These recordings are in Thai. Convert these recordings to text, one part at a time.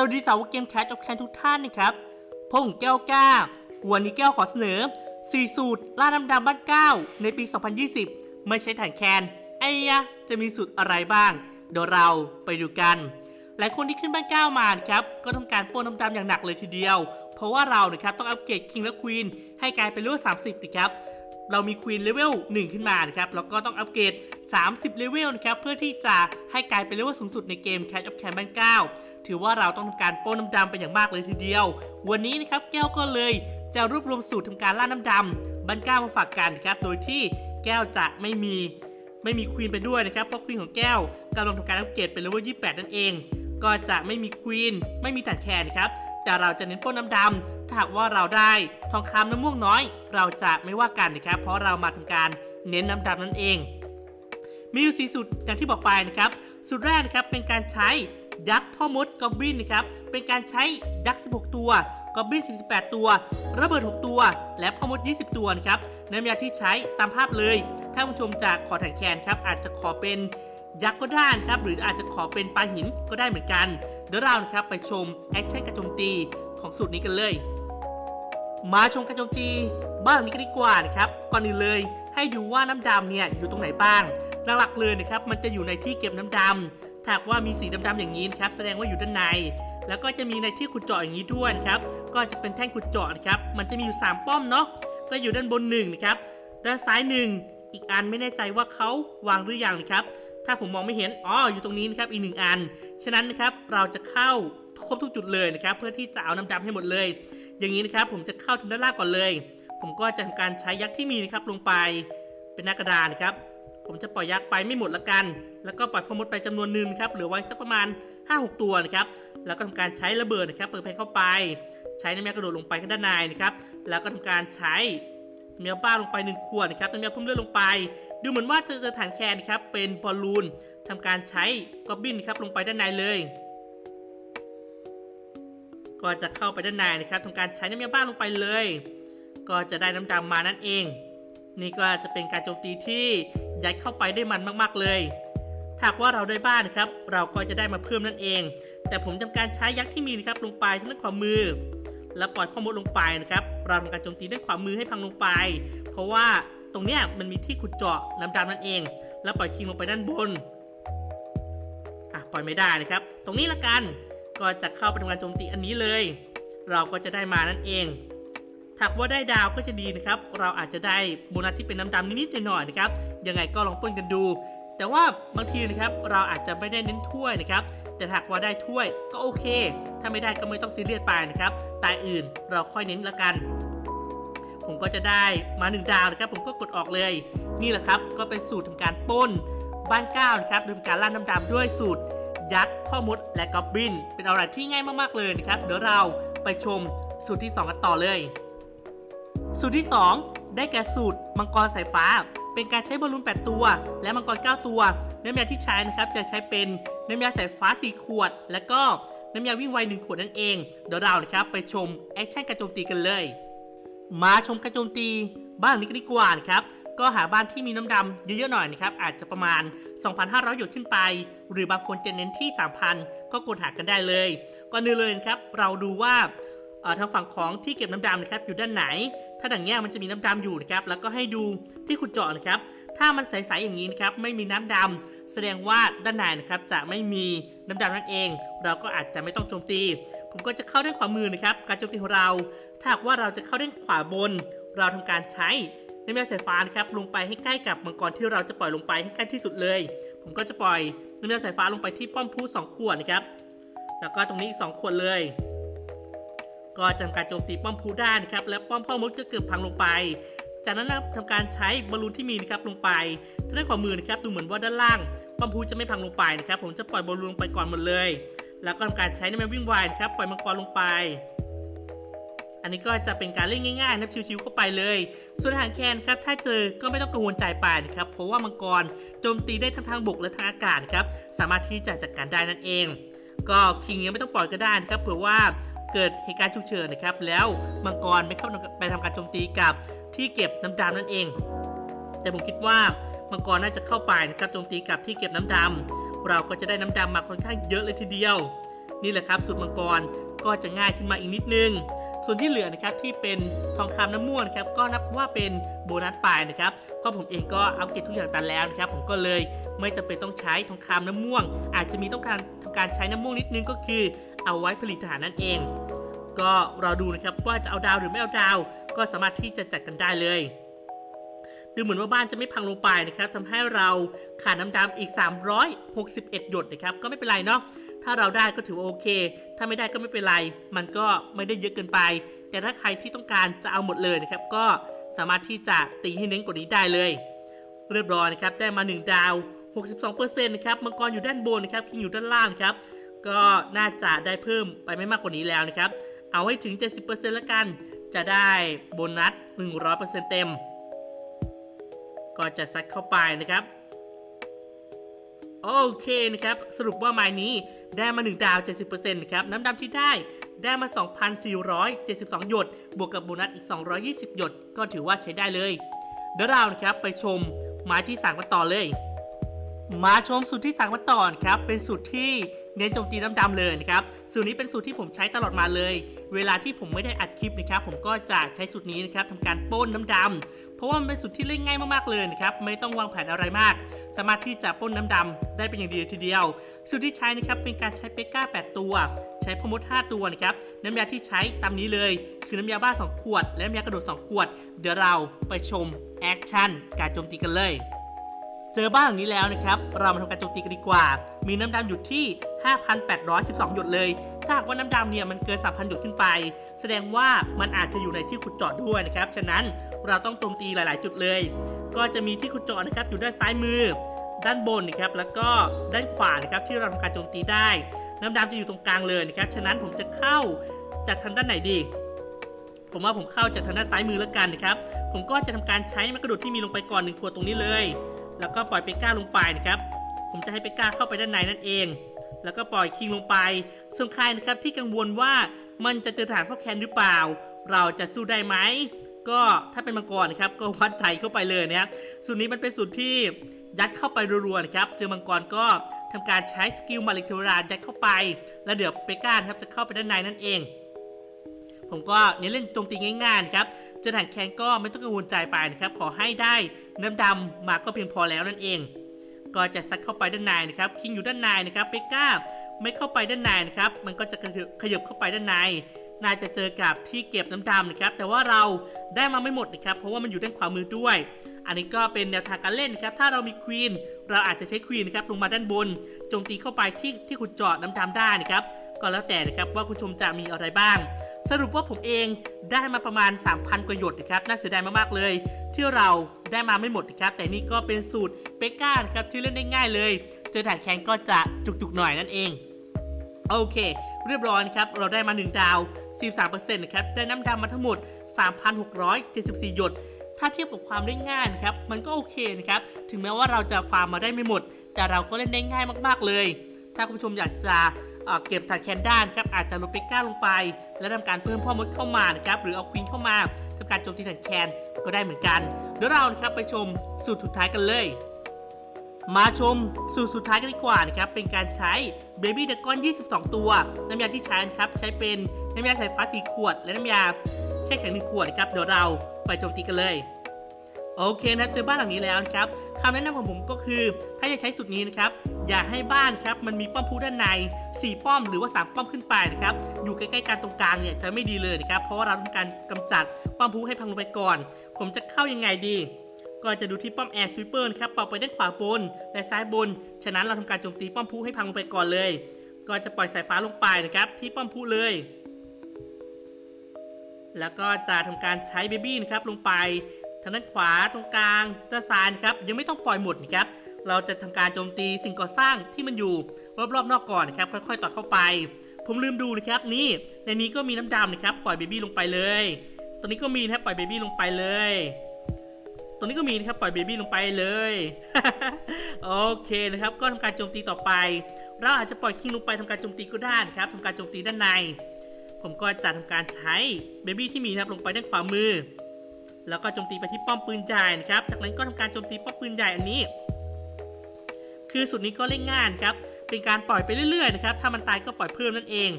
สวัสดีสาวเกมแคสจบแคนทุกท่านนะครับผมแก้วกล้า วันนี้แก้วขอเสนอ 4 สูตรล่าดำดำบ้านเก้าในปี 2020 ไม่ใช่ฐานแคนไอ้ยะจะมีสูตรอะไรบ้าง เดี๋ยวเราไปดูกัน หลายคนที่ขึ้นบ้านเก้ามาครับ ก็ทำการป้นดำๆอย่างหนักเลยทีเดียว เพราะว่าเรานะครับต้องอัปเกรดคิงและควีนให้กลายเป็นเลเวล 30 นะครับเรามีควีนเลเวล1ขึ้นมานะครับแล้วก็ต้องอัปเกรด 30 เลเวลนะครับเพื่อที่จะให้กลายเป็นเลเวลสูงสุดในเกม Catch of Can บ้าน9 ถือว่าเราต้องทำการป้นน้ำดำไปอย่างมากเลยทีเดียว วันนี้นะครับแก้วก็เลยจะรวบรวมสูตรทำการล่าน้ำดำบ้ามาฝากกันนะครับ โดยที่แก้วจะไม่มีไม่มีควีนไปด้วยนะครับ เพราะควีนของแก้วกำลังทำการอัปเกรดเป็นเลเวล28 นั่นเอง ก็จะไม่มีควีนไม่มีตัดแคนครับ แต่เราจะเน้นป้นน้ำดำถ้าหากว่าเราได้ทองคำน้ำม่วงน้อย เราจะไม่ว่ากันนะครับ เพราะเรามาทำการเน้นน้ำดำนั่นเอง มีอยู่สีสูตรอย่างที่บอกไปนะครับสูตรแรกนะครับเป็นการใช้ ยักษ์พ่อมดกอบบินนะครับเป็นการใช้ยักษ์ 16 ตัวกอบบิน 48 ตัว ระเบิด 6 ตัว และพ่อมด 20 ตัวนะครับน้ำยาที่ใช้ตามภาพเลยถ้าผู้ชมจากขอถังแคนครับอาจจะขอเป็นยักษ์ก็ได้ครับหรืออาจจะขอเป็นปลาหินก็ได้เหมือนกัน เดี๋ยวเรานะครับไปชมแอคชั่นกระโจมตีของสูตรนี้กันเลย มาชมการโจมตีบ้านนี้กันดีกว่านะครับก่อนอื่นเลยให้ดูว่าน้ำดำเนี่ยอยู่ตรงไหนบ้างหลักๆเลยนะครับมันจะอยู่ในที่เก็บน้ำดำถ้า หากว่ามีสีดำๆอย่างนี้นะครับแสดงว่าอยู่ด้านใน แล้วก็จะมีในที่ขุดเจาะอย่างนี้ด้วยครับก็จะเป็นแท่งขุดเจาะนะครับมันจะมีอยู่ 3 ป้อมเนาะก็อยู่ด้านบน1นะครับด้านซ้าย 1 อีกอันไม่แน่ใจว่าเขาวางหรือยังนะครับถ้าผมมองไม่เห็นอ๋ออยู่ตรงนี้นะครับอีกหนึ่งอัน ฉะนั้นนะครับเราจะเข้าครบทุกจุดเลยนะครับเพื่อที่จะเอาน้ำดำให้หมดเลย อย่างนี้นะครับผมจะเข้าทางด้านล่างก่อนเลย ผมก็จะทำการใช้ยักษ์ที่มีนะครับลงไปเป็นหน้ากระดานนะครับ ผมจะปล่อยยักษ์ไปไม่หมดละกัน แล้วก็ปล่อยพมดไปจำนวนหนึ่งครับเหลือไว้สักประมาณ 5-6 ตัวนะครับ แล้วก็ทำการใช้ระเบิดนะครับ เปิดแพงเข้าไป ใช้น้ำยากระโดดลงไปข้างด้านในนะครับ แล้วก็ทำการใช้เนื้อบ้าลงไป1ขวดนะครับน้ำยาเพิ่มเลือดลงไป ดูเหมือนว่าจะเจอฐานแคนนะครับเป็นบอลลูนทำการใช้กอบบินครับลงไปด้านในเลยก็จะเข้าไปด้านในนะครับทำการใช้น้ำยาบ้าลงไปเลย ก็จะได้น้ำดำมานั่นเอง นี่ก็จะเป็นการโจมตีที่ยัดเข้าไปได้มันมากๆเลยถ้าหากว่าเราได้บ้านนะครับ เราก็จะได้มาเพิ่มนั่นเอง แต่ผมทำการใช้ยักษ์ที่มีนะครับลงไปทางด้านขวามือ แล้วปล่อยข้อมูลลงไปนะครับ เราทำการโจมตีด้านขวามือให้พังลงไป เพราะว่าตรงเนี้ยมันมีที่ขุดเจาะน้ำดำนั่นเอง แล้วปล่อยคิงลงไปด้านบนอะปล่อยไม่ได้นะครับ ตรงนี้ละกัน ก็จะเข้าไปทำการโจมตีอันนี้เลย เราก็จะได้มานั่นเอง หากว่าได้ดาวก็จะดีนะครับ เราอาจจะได้โบนัสที่เป็นน้ำดำนิดๆหน่อยๆนะครับ ยังไงก็ลองป้นกันดู แต่ว่าบางทีนะครับเราอาจจะไม่ได้เน้นถ้วยนะครับ แต่หากว่าได้ถ้วยก็โอเค ถ้าไม่ได้ก็ไม่ต้องซีเรียสไปนะครับแต่อื่นเราค่อยเน้นละกัน ผมก็จะได้มาหนึ่งดาวนะครับ ผมก็กดออกเลย นี่แหละครับก็เป็นสูตรทำการป้นบ้านก้าวนะครับโดยการล่าน้ำดำด้วยสูตรยักษ์พ่อมดและกอบบิน เป็นอะไรที่ง่ายมากๆเลยนะครับ เดี๋ยวเราไปชมสูตรที่ 2 กันต่อเลย สูตรที่ 2 ได้แก่สูตรมังกรสายฟ้า เป็นการใช้บอลลูน 8 ตัว และมังกร 9 ตัว น้ำยาที่ใช้นะครับจะใช้เป็นน้ำยาสายฟ้า 4 ขวด และก็น้ำยาวิ่งไว1ขวดนั่นเอง เดี๋ยวเรานะครับไปชมแอคชั่นการโจมตีกันเลย มาชมการโจมตีบ้านนี้กันดีกว่านะครับก็หาบ้านที่มีน้ำดำเยอะๆหน่อยนะครับอาจจะประมาณ 2,500 หยดขึ้นไป หรือบางคนจะเน้นที่ 3,000 ก็กดหากันได้เลย ก่อนอื่นเลยนะครับ เราดูว่า ทางฝั่งของที่เก็บน้ำดำนะครับอยู่ด้านไหน ถ้าดังเนี้ยมันจะมีน้ำดำอยู่นะครับแล้วก็ให้ดูที่ขุดเจาะนะครับ ถ้ามันใสๆอย่างนี้นะครับไม่มีน้ำดำแสดงว่าด้านในนะครับจะไม่มีน้ำดำนั่นเอง เราก็อาจจะไม่ต้องโจมตี ผมก็จะเข้าด้านขวามือนะครับ การโจมตีของเรา ถ้าว่าเราจะเข้าด้านขวาบน เราทำการใช้น้ำยาสายฟ้านะครับลงไปให้ใกล้กับมังกรที่เราจะปล่อยลงไปให้ใกล้ที่สุดเลย ผมก็จะปล่อยน้ำยาสายฟ้าลงไปที่ป้อมพูสองขวดนะครับแล้วก็ตรงนี้อีกสองขวดเลย ก็จำการโจมตีป้อมพูได้นะครับและป้อมพ่อมดก็เกือบพังลงไป จากนั้นนะครับทำการใช้บอลลูนที่มีนะครับลงไปทางด้านขวามือนะครับดูเหมือนว่าด้านล่าง ป้อมพูจะไม่พังลงไปนะครับผมจะปล่อยบอลลูนลงไปก่อนหมดเลย แล้วก็ทำการใช้ใน้ำมันวิ่งไวนะครับปล่อยมังกรลงไปอันนี้ก็จะเป็นการเล่นง่ายๆนะครับชิวๆเข้าไปเลย ส่วนทางแคนครับถ้าเจอก็ไม่ต้องกังวลใจไปนะครับเพราะว่ามังกรโจมตีได้ทั้งทางบกและทางอากาศนะครับสามารถที่จะจัดการได้นั่นเอง ก็คิงยังไม่ต้องปล่อยก็ได้นะครับเผื่อว่า เกิดเหตุการณ์ฉุกเฉินนะครับ แล้วมังกรไม่เข้าไปทำการโจมตีกับที่เก็บน้ำดำนั่นเอง แต่ผมคิดว่ามังกรน่าจะเข้าไปนะครับโจมตีกับที่เก็บน้ำดำเราก็จะได้น้ำดำมาค่อนข้างเยอะเลยทีเดียว นี่แหละครับสูตรมังกรก็จะง่ายขึ้นมาอีกนิดนึง ส่วนที่เหลือนะครับที่เป็นทองคำน้ำม่วงนครับก็นับว่าเป็นโบนัสปลายนะครับก็ผมเองก็เอาเก็บทุกอย่างตันแล้วนะครับ ผมก็เลยไม่จำเป็นต้องใช้ทองคำน้ำม่วง อาจจะมีต้องการการใช้น้ำม่วงนิดนึงก็คือเอาไว้ผลิตทหารนั่นเอง ก็เราดูนะครับว่าจะเอาดาวหรือไม่เอาดาว ก็สามารถที่จะจัดกันได้เลย ดูเหมือนว่าบ้านจะไม่พังลงไปนะครับทำให้เราขาดน้ำดำอีก 361 หยดนะครับก็ไม่เป็นไรเนาะถ้าเราได้ก็ถือว่าโอเค ถ้าไม่ได้ก็ไม่เป็นไร มันก็ไม่ได้เยอะเกินไป แต่ถ้าใครที่ต้องการจะเอาหมดเลยนะครับ ก็สามารถที่จะตีให้เน้นกว่านี้ได้เลย เรียบร้อยนะครับ ได้มา 1 ดาว 62%นะครับ มังกรอยู่ด้านบนนะครับ คิงอยู่ด้านล่างครับ ก็น่าจะได้เพิ่มไปไม่มากกว่านี้แล้วนะครับ เอาให้ถึง 70%แล้วกัน จะได้โบนัส 100%เต็ม ก็จะซัดเข้าไปนะครับ โอเคนะครับ สรุปว่าไม้นี้ได้มา 1 ดาว 70%นะครับ น้ำดำที่ได้ได้มา 2,472 หยด บวกกับโบนัสอีก 220 หยด ก็ถือว่าใช้ได้เลย เดี๋ยวเรานะครับไปชมไม้ที่สั่งกันต่อเลย มาชมสูตรที่สั่งมาต่อครับ เป็นสูตรที่เน้นโจมตีน้ำดำเลยนะครับ สูตรนี้เป็นสูตรที่ผมใช้ตลอดมาเลย เวลาที่ผมไม่ได้อัดคลิปนะครับ ผมก็จะใช้สูตรนี้นะครับทำการป้นน้ำดำเพราะว่ามันเป็นสูตรที่เล่นง่ายมากๆเลยนะครับ ไม่ต้องวางแผนอะไรมาก สามารถที่จะป้นน้ำดำได้เป็นอย่างดีทีเดียว สูตรที่ใช้นะครับเป็นการใช้เปก้า 8 ตัว ใช้พมด 5 ตัวนะครับ น้ำยาที่ใช้ตามนี้เลย คือน้ำยาบ้า 2 ขวด และน้ำยากระโดด 2 ขวด เดี๋ยวเราไปชมแอคชั่นการโจมตีกันเลย เจอบ้านหลังนี้แล้วนะครับ เรามาทำการโจมตีกันดีกว่า มีน้ำดำอยู่ที่ 5,812 หยดเลย ถ้าหากว่าน้ำดำเนี่ยมันเกิน 3,000 หยดขึ้นไป แสดงว่ามันอาจจะอยู่ในที่ขุดเจาะด้วยนะครับ ฉะนั้นเราต้องโจมตีหลาย ๆ จุดเลย ก็จะมีที่ขุดเจาะนะครับอยู่ด้านซ้ายมือ ด้านบนนะครับ แล้วก็ด้านขวานะครับที่เราทำการโจมตีได้ น้ำดำจะอยู่ตรงกลางเลยนะครับ ฉะนั้นผมจะเข้าจากทางด้านไหนดีผมว่าผมเข้าจากทางด้านซ้ายมือแล้วกันนะครับ ผมก็จะทำการใช้ม้กระโดดที่มีลงไปก่อนหนึ่งขวดตรงนี้เลย แล้วก็ปล่อยเปก้าลงไปนะครับ ผมจะให้เปก้าเข้าไปด้านในนั่นเอง แล้วก็ปล่อยคิงลงไป ส่วนใครนะครับที่กังวลว่ามันจะเจอฐานพ่อแคนหรือเปล่า เราจะสู้ได้ไหม ก็ถ้าเป็นมังกรนะครับก็วัดใจเข้าไปเลยนะครับสูตรนี้มันเป็นสูตรที่ยัดเข้าไปรัวๆนะครับ เจอมังกรก็ทำการใช้สกิลมาลิกเทวรายัดเข้าไป แล้วเดี๋ยวเปก้าครับจะเข้าไปด้านในนั่นเอง ผมก็เน้นเล่นโจมตีง่ายๆครับ จอถังแคนก็ไม่ต้องกังวลใจไปนะครับ ขอให้ได้น้ำดำมาก็เพียงพอแล้วนั่นเอง ก็จะซัดเข้าไปด้านในนะครับคิงอยู่ด้านในนะครับเปก้าไม่เข้าไปด้านในนะครับ มันก็จะขยับเข้าไปด้านในน่าจะเจอกับที่เก็บน้ำดำนะครับ แต่ว่าเราได้มาไม่หมดนะครับ เพราะว่ามันอยู่ด้านขวามือด้วย อันนี้ก็เป็นแนวทางการเล่นนะครับ ถ้าเรามีควีนเราอาจจะใช้ควีนนะครับลงมาด้านบนโจมตีเข้าไปที่ที่ขุดเจาะน้ำดำได้นะครับ ก็แล้วแต่นะครับว่าคุณชมจะมีอะไรบ้าง สรุปว่าผมเองได้มาประมาณ 3,000 กว่าหยดนะครับ น่าเสียดายมากๆเลย ที่เราได้มาไม่หมดนะครับ แต่นี่ก็เป็นสูตรเปก้าครับที่เล่นได้ง่ายเลย เจอฐานแคนก็จะจุกๆหน่อยนั่นเอง โอเค เรียบร้อยครับ เราได้มา 1 ดาว 43%นะครับ ได้น้ำดำมาทั้งหมด 3,674 หยด ถ้าเทียบกับความได้ง่ายนะครับ มันก็โอเคนะครับ ถึงแม้ว่าเราจะฟาร์มมาได้ไม่หมด แต่เราก็เล่นได้ง่ายมากๆเลย ถ้าคุณผู้ชมอยากจะเเก็บถังแคนด้านครับ อาจจะลดเปก้าลงไป และทำการเพิ่มพ่อมดเข้ามานะครับหรือเอาควีนเข้ามาทำการโจมตีถังแคนก็ได้เหมือนกันเดี๋ยวเรานะครับไปชมสูตรสุดท้ายกันเลย มาชมสูตรสุดท้ายกันดีกว่านะครับเป็นการใช้ Baby d r a g o n 22 ตัว น้ำยาที่ใช้นะครับใช้เป็นน้ำยาสายฟ้าสีขวด และน้ำยาแช่แข็งหนึ่งขวดนะครับเดี๋ยวเราไปโจมตีกันเลย โอเคนะครับเจอบ้านหลังนี้แล้วครับคำแนะนำของผมก็คือ ถ้าจะใช้สูตรนี้นะครับ อย่าให้บ้านครับมันมีป้อมพูด้านใน 4 ป้อมหรือว่า 3 ป้อมขึ้นไปนะครับ อยู่ใกล้ๆกันตรงกลางเนี่ยจะไม่ดีเลยนะครับ เพราะว่าเราต้องการกำจัดป้อมพูให้พังลงไปก่อน ผมจะเข้ายังไงดี ก็จะดูที่ป้อมแอร์สวิปเปอร์ครับปล่อยไปด้านขวาบนและซ้ายบน ฉะนั้นเราทำการโจมตีป้อมพูให้พังลงไปก่อนเลย ก็จะปล่อยสายฟ้าลงไปนะครับ ที่ป้อมพูเลย แล้วก็จะทำการใช้เบบี้นะครับลงไปางด้านขวาตรงกลางด้านซ้ายนะครับยังไม่ต้องปล่อยหมดนะครับเราจะทำการโจมตีสิ่งก่อสร้างที่มันอยู่รอบๆนอกก่อนนะครับค่อยๆต่อเข้าไป ผมลืมดูนะครับนี่ในนี้ก็มีน้ำดำนะครับปล่อยเบบี้ลงไปเลยตรงนี้ก็มีนะครับปล่อยเบบี้ลงไปเลยตรงนี้ก็มีนะครับปล่อยเบบี้ลงไปเลยโอเคนะครับก็ทำการโจมตีต่อไป เราอาจจะปล่อยคิงลงไปทำการโจมตีก็ได้นะครับทำการโจมตีด้านใน ผมก็จะทำการใช้เบบี้ที่มีนะครับลงไปด้านขวามือ แล้วก็โจมตีไปที่ป้อมปืนใหญ่นะครับ จากนั้นก็ทำการโจมตีป้อมปืนใหญ่อันนี้ คือสุดนี้ก็เล่นงานครับ เป็นการปล่อยไปเรื่อยๆนะครับ ถ้ามันตายก็ปล่อยเพิ่มนั่นเอง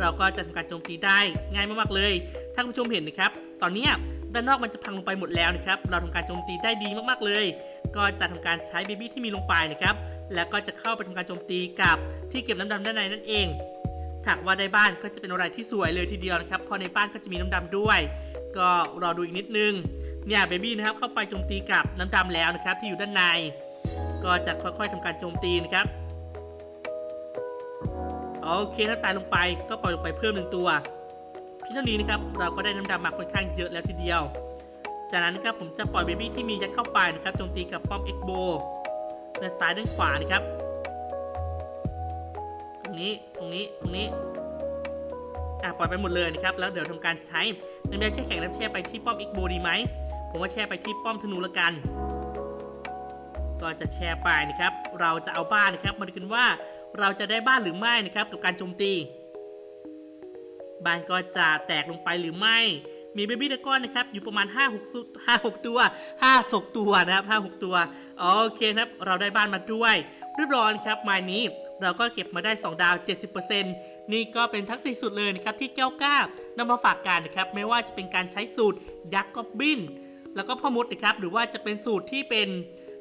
เราก็จะทำการโจมตีได้ง่ายมากๆเลย ถ้าคุณผู้ชมเห็นนะครับ ตอนนี้ด้านนอกมันจะพังลงไปหมดแล้วนะครับ เราทำการโจมตีได้ดีมากๆเลย ก็จะทำการใช้เบบี้ที่มีลงไปนะครับ แล้วก็จะเข้าไปทำการโจมตีกับที่เก็บน้ำดำด้านในนั่นเองถ้ากว่าในบ้านก็จะเป็นอะไรที่สวยเลยทีเดียวนะครับเพราะในบ้านก็จะมีน้ำดำด้วย ก็รอดูอีกนิดนึง เนี่ยเบบี้นะครับเข้าไปโจมตีกับน้ำดำแล้วนะครับที่อยู่ด้านใน ก็จะค่อยๆทำการโจมตีนะครับโอเคถ้าตายลงไปก็ปล่อยลงไปเพิ่มหนึ่งตัวเพียงเท่านี้นะครับเราก็ได้น้ำดำมาค่อนข้างเยอะแล้วทีเดียว จากนั้นนะครับผมจะปล่อยเบบี้ที่มียัดเข้าไปนะครับโจมตีกับป้อมเอ็กโบด้านซ้ายด้านขวานะครับ ตรงนี้ตรงนี้ตรงนี้ อะปล่อยไปหมดเลยนะครับแล้วเดี๋ยวทำการใช้น้ำยาแช่แข็งน้ำแช่ไปที่ป้อมอ็กโบดีไหมผมว่าแช่ไปที่ป้อมธนูละกัน ก็จะแชร์ไปนะครับ เราจะเอาบ้านนะครับมาดูกันว่าเราจะได้บ้านหรือไม่นะครับกับการโจมตี บ้านก็จะแตกลงไปหรือไม่มีเบบี้ดากอนนะครับอยู่ประมาณ 5 6สุ5 6 ตัว5 6ตัวนะครับ5 6 ตัวโอเคครับ เราได้บ้านมาด้วยเรียบร้อยนครับมล์นี้เราก็เก็บมาได้ 2 ดาว 70% นี่ก็เป็นทักษะสุดเลยนะครับที่แก้วกล้านำมาฝากกันนะครับไม่ว่าจะเป็นการใช้สูตรยักษ์กบบินแล้วก็พ่อมดนะครับหรือว่าจะเป็นสูตรที่เป็น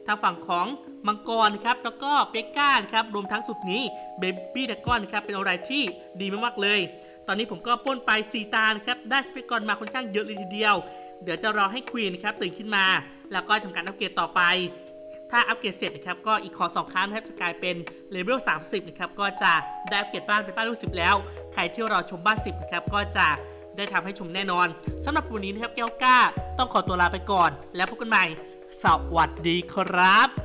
ทางฝั่งของมังกรนะครับแล้วก็เปกก้านครับรวมทั้งสูตรนี้เบบี้ดากอนนะครับเป็นอะไรที่ดีมากๆเลย ตอนนี้ผมก็ป้นไป 4 ตานครับได้สเปกกรมาค่อนข้างเยอะเลยทีเดียว เดี๋ยวจะรอให้ควีนนะครับตื่นขึ้นมา แล้วก็ทำการอัปเกรดต่อไป ถ้าอัปเกรดเสร็จนะครับก็อีกขอสองครั้งนะครับจะกลายเป็นเลเวล30นะครับก็จะได้อัปเกรดบ้านเป็นบ้านรุ่น10 แล้ว ใครที่รอชมบ้าน 10นะครับก็จะได้ทำให้ชมแน่นอนสำหรับวันนี้นะครับแก้วกล้า ต้องขอตัวลาไปก่อน แล้วพบกันใหม่ สวัสดีครับ